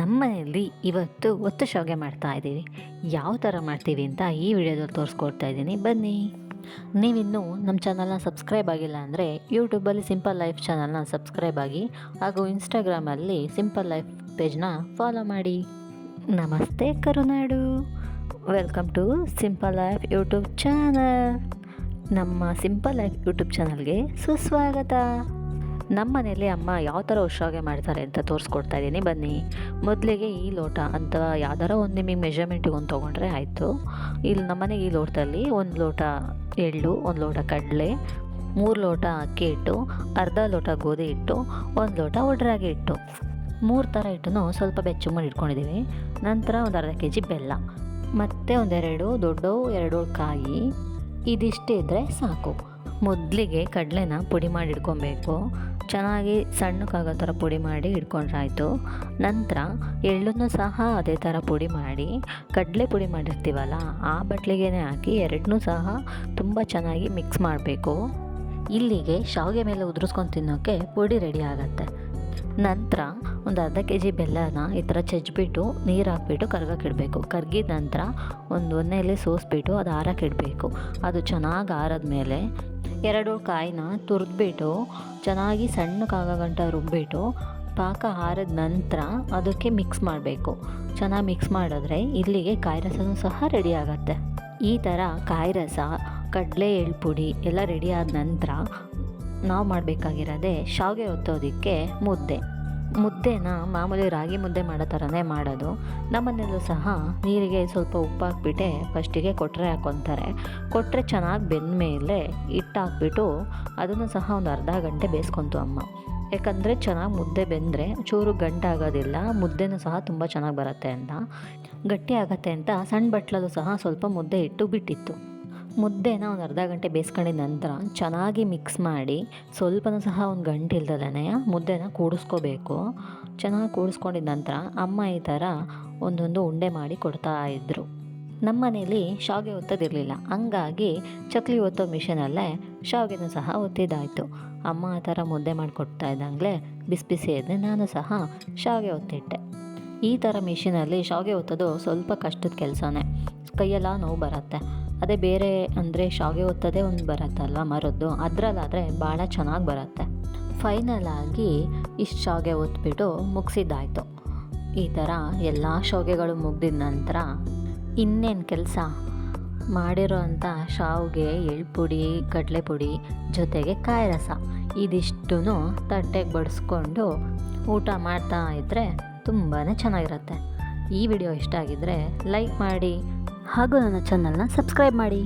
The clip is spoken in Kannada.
ನಮ್ಮನೆಯಲ್ಲಿ ಇವತ್ತು ಒತ್ತು ಶಾವಿಗೆ ಮಾಡ್ತಾ ಇದ್ದೀವಿ. ಯಾವ ಥರ ಮಾಡ್ತೀವಿ ಅಂತ ಈ ವಿಡಿಯೋದಲ್ಲಿ ತೋರಿಸ್ಕೊಡ್ತಾ ಇದ್ದೀನಿ. ಬನ್ನಿ. ನೀವಿನ್ನೂ ನಮ್ಮ ಚಾನಲ್ನ ಸಬ್ಸ್ಕ್ರೈಬ್ ಆಗಿಲ್ಲ ಅಂದರೆ ಯೂಟ್ಯೂಬಲ್ಲಿ ಸಿಂಪಲ್ ಲೈಫ್ ಚಾನಲ್ನ ಸಬ್ಸ್ಕ್ರೈಬ್ ಆಗಿ ಹಾಗೂ ಇನ್ಸ್ಟಾಗ್ರಾಮಲ್ಲಿ ಸಿಂಪಲ್ ಲೈಫ್ ಪೇಜ್ನ ಫಾಲೋ ಮಾಡಿ. ನಮಸ್ತೆ Karunadu. Welcome to simple life YouTube channel. ನಮ್ಮ ಸಿಂಪಲ್ ಲೈಫ್ ಯೂಟ್ಯೂಬ್ ಚಾನಲ್ಗೆ ಸುಸ್ವಾಗತ. ನಮ್ಮ ಮನೆಯಲ್ಲಿ ಅಮ್ಮ ಯಾವ ಥರ ಉಷಾಗೆ ಮಾಡ್ತಾರೆ ಅಂತ ತೋರಿಸ್ಕೊಡ್ತಾ ಇದ್ದೀನಿ ಬನ್ನಿ. ಮೊದಲಿಗೆ ಈ ಲೋಟ ಅಂತ ಯಾವ್ದಾರ ಒಂದು ನಿಮಗೆ ಮೆಜರ್ಮೆಂಟಿಗೆ ಒಂದು ತೊಗೊಂಡ್ರೆ ಆಯಿತು. ಇಲ್ಲಿ ನಮ್ಮನೆಗೆ ಈ ಲೋಟದಲ್ಲಿ ಒಂದು ಲೋಟ ಎಳ್ಳು, ಒಂದು ಲೋಟ ಕಡಲೆ, ಮೂರು ಲೋಟ ಅಕ್ಕಿ ಹಿಟ್ಟು, ಅರ್ಧ ಲೋಟ ಗೋಧಿ ಹಿಟ್ಟು, ಒಂದು ಲೋಟ ಒಡ್ರಾಗಿ ಇಟ್ಟು ಮೂರು ಥರ ಹಿಟ್ಟನ್ನು ಸ್ವಲ್ಪ ಬೆಚ್ಚು ಮಾಡಿ ಇಟ್ಕೊಂಡಿದ್ದೀವಿ ನಂತರ ಒಂದು ಅರ್ಧ ಕೆ ಜಿ ಬೆಲ್ಲ, ಮತ್ತು ಒಂದೆರಡು ದೊಡ್ಡ ಎರಡು ಕಾಯಿ, ಇದಿಷ್ಟೇ ಇದ್ದರೆ ಸಾಕು. ಮೊದಲಿಗೆ ಕಡಲೆನ ಪುಡಿ ಮಾಡಿ ಇಟ್ಕೊಬೇಕು. ಚೆನ್ನಾಗಿ ಸಣ್ಣಕ್ಕಾಗೋ ಥರ ಪುಡಿ ಮಾಡಿ ಇಟ್ಕೊಂಡ್ರಾಯಿತು. ನಂತರ ಎಳ್ಳನ್ನು ಸಹ ಅದೇ ಥರ ಪುಡಿ ಮಾಡಿ, ಕಡಲೆ ಪುಡಿ ಮಾಡಿರ್ತೀವಲ್ಲ, ಆ ಬಟ್ಲಿಗೆ ಹಾಕಿ ಎರಡನ್ನೂ ಸಹ ತುಂಬ ಚೆನ್ನಾಗಿ ಮಿಕ್ಸ್ ಮಾಡಬೇಕು. ಇಲ್ಲಿಗೆ ಶಾವಿಗೆ ಮೇಲೆ ಉದುರಿಸ್ಕೊಂಡು ತಿನ್ನೋಕ್ಕೆ ಪುಡಿ ರೆಡಿ ಆಗುತ್ತೆ. ನಂತರ ಒಂದು ಅರ್ಧ ಕೆ ಜಿ ಬೆಲ್ಲನ ಈ ಥರ ಚಜ್ಬಿಟ್ಟು ನೀರು ಹಾಕ್ಬಿಟ್ಟು ಕರ್ಗಕ್ಕಿಡಬೇಕು ಕರ್ಗಿದ ನಂತರ ಒಂದು ಒನ್ನೆಯಲ್ಲಿ ಸೋಸ್ಬಿಟ್ಟು ಅದು ಆರಕ್ಕೆ ಇಡಬೇಕು. ಅದು ಚೆನ್ನಾಗಿ ಆರದ್ಮೇಲೆ ಎರಡು ಕಾಯಿನ ತುರಿದ್ಬಿಟ್ಟು, ಚೆನ್ನಾಗಿ ಸಣ್ಣಕ್ಕಾಗೋ ಗಂಟ ರುಬ್ಬಿಟ್ಟು, ಪಾಕ ಆರಿದ ನಂತರ ಅದಕ್ಕೆ ಮಿಕ್ಸ್ ಮಾಡಬೇಕು. ಚೆನ್ನಾಗಿ ಮಿಕ್ಸ್ ಮಾಡಿದ್ರೆ ಇಲ್ಲಿಗೆ ಕಾಯಿ ರಸನೂ ಸಹ ರೆಡಿ ಆಗುತ್ತೆ. ಈ ಥರ ಕಾಯಿ ರಸ, ಕಡಲೆ ಎಳ್ಳು ಪುಡಿ ಎಲ್ಲ ರೆಡಿ ಆದ ನಂತರ ನಾವು ಮಾಡಬೇಕಾಗಿರೋದೇ ಶಾವಿಗೆ ಒತ್ತೋದಕ್ಕೆ ಮುದ್ದೆ. ಮುದ್ದೆನ ಮಾಮೂಲಿ ರಾಗಿ ಮುದ್ದೆ ಮಾಡೋ ಥರನೇ ಮಾಡೋದು. ನಮ್ಮನೆಯಲ್ಲೂ ಸಹ ನೀರಿಗೆ ಸ್ವಲ್ಪ ಉಪ್ಪು ಹಾಕ್ಬಿಟ್ಟೆ ಫಸ್ಟಿಗೆ ಕೊಟ್ಟರೆ ಹಾಕ್ಕೊತಾರೆ ಕೊಟ್ಟರೆ ಚೆನ್ನಾಗಿ ಬೆಂದ ಮೇಲೆ ಹಿಟ್ಟು ಹಾಕ್ಬಿಟ್ಟು ಅದನ್ನು ಸಹ ಒಂದು ಅರ್ಧ ಗಂಟೆ ಬೇಯಿಸ್ಕೊತು ಅಮ್ಮ. ಯಾಕಂದರೆ ಚೆನ್ನಾಗಿ ಮುದ್ದೆ ಬೆಂದರೆ ಚೂರು ಗಂಟಾಗೋದಿಲ್ಲ, ಮುದ್ದೆನೂ ಸಹ ತುಂಬ ಚೆನ್ನಾಗಿ ಬರುತ್ತೆ ಅಂತ. ಗಟ್ಟಿ ಆಗತ್ತೆ ಅಂತ ಸಣ್ಣ ಬಟ್ಲಲ್ಲೂ ಸಹ ಸ್ವಲ್ಪ ಮುದ್ದೆ ಇಟ್ಟು ಬಿಟ್ಟಿತ್ತು. ಮುದ್ದೆನ ಒಂದು ಅರ್ಧ ಗಂಟೆ ಬೇಯಿಸ್ಕೊಂಡಿದ ನಂತರ ಚೆನ್ನಾಗಿ ಮಿಕ್ಸ್ ಮಾಡಿ ಸ್ವಲ್ಪನೂ ಸಹ ಒಂದು ಗಂಟೆ ಇಲ್ದಲೇ ಮುದ್ದೆನ ಕೂಡಿಸ್ಕೋಬೇಕು. ಚೆನ್ನಾಗಿ ಕೂಡಿಸ್ಕೊಂಡಿದ ನಂತರ ಅಮ್ಮ ಈ ಥರ ಒಂದೊಂದು ಉಂಡೆ ಮಾಡಿ ಕೊಡ್ತಾ ಇದ್ದರು ನಮ್ಮ ಮನೇಲಿ ಶಾವಿಗೆ ಒತ್ತೋದಿರಲಿಲ್ಲ. ಹಂಗಾಗಿ ಚಕ್ಲಿ ಒತ್ತೋ ಮಿಷನಲ್ಲೇ ಶಾವಿಗೆನೂ ಸಹ ಒತ್ತಿದ್ದಾಯಿತು ಅಮ್ಮ ಆ ಥರ ಮುದ್ದೆ ಮಾಡಿಕೊಡ್ತಾ ಇದ್ದಂಗೆ ಬಿಸಿ ಬಿಸಿ ಎದ್ದು ನಾನು ಸಹ ಶಾವಿಗೆ ಒತ್ತಿಟ್ಟೆ. ಈ ಥರ ಮಿಷಿನಲ್ಲಿ ಶಾವಿಗೆ ಒತ್ತೋದು ಸ್ವಲ್ಪ ಕಷ್ಟದ ಕೆಲಸನೇ. ಕೈಯೆಲ್ಲ ನೋವು ಬರುತ್ತೆ. ಅದೇ ಬೇರೆ ಅಂದರೆ ಶಾವಿಗೆ ಒತ್ತದೆ ಒಂದು ಬರುತ್ತಲ್ವ ಮರದ್ದು? ಅದರಲ್ಲಾದರೆ ಭಾಳ ಚೆನ್ನಾಗಿ ಬರುತ್ತೆ. ಫೈನಲ್ ಆಗಿ ಇಷ್ಟು ಶಾವಿಗೆ ಒತ್ಬಿಟ್ಟು ಮುಗಿಸಿದ್ದಾಯಿತು. ಈ ಥರ ಎಲ್ಲ ಶಾವಿಗೆಗಳು ಮುಗ್ದಿದ ನಂತರ ಇನ್ನೇನು ಕೆಲಸ? ಮಾಡಿರೋ ಅಂಥ ಶಾವಿಗೆ ಎಳ್ಳು ಪುಡಿ ಕಡಲೆ ಪುಡಿ ಜೊತೆಗೆ ಕಾಯಿ ರಸ ಇದಿಷ್ಟೂ ತಟ್ಟೆಗೆ ಬಡಿಸ್ಕೊಂಡು ಊಟ ಮಾಡ್ತಾ ಇದ್ದರೆ ತುಂಬಾ ಚೆನ್ನಾಗಿರುತ್ತೆ. ಈ ವಿಡಿಯೋ ಇಷ್ಟ ಆಗಿದ್ದರೆ ಲೈಕ್ ಮಾಡಿ. ಹಾಗೂ ನನ್ನ ಚಾನಲ್ನ ಸಬ್ಸ್ಕ್ರೈಬ್ ಮಾಡಿ.